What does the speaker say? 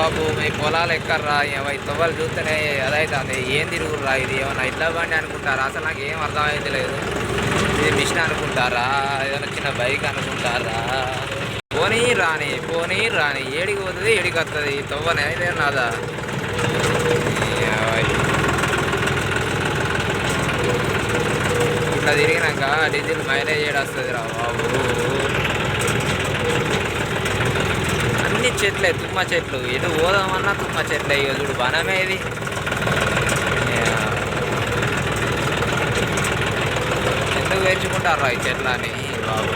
బాబు మీ పొలాలు ఎక్కర్రా ఈ తొవ్వలు చూస్తేనే అదైతుంది. ఏం తిరుగురా ఇది? ఏమన్నా ఇట్లా బండి అనుకుంటారా? అసలు నాకు ఏం అర్థమైతే లేదు. ఇది మిషన్ అనుకుంటారా? ఏదైనా చిన్న బైక్ అనుకుంటారా? పోనీ రాని పోనీ రాని ఏడికి పోతుంది ఏడికి వస్తుంది తొవ్వనే అయితే నాదా? ఇట్లా తిరిగినాక డీజిల్ మైలేజ్ ఏడొస్తుంది రా బాబు. చెట్లే తుమ్మ చెట్లు. ఎటు పోదామన్నా తుమ్మ చెట్లే. ఇక చూడు వనమే ఇది. ఎందుకు వేర్చుకుంటారు ఈ చెట్లని? బాబు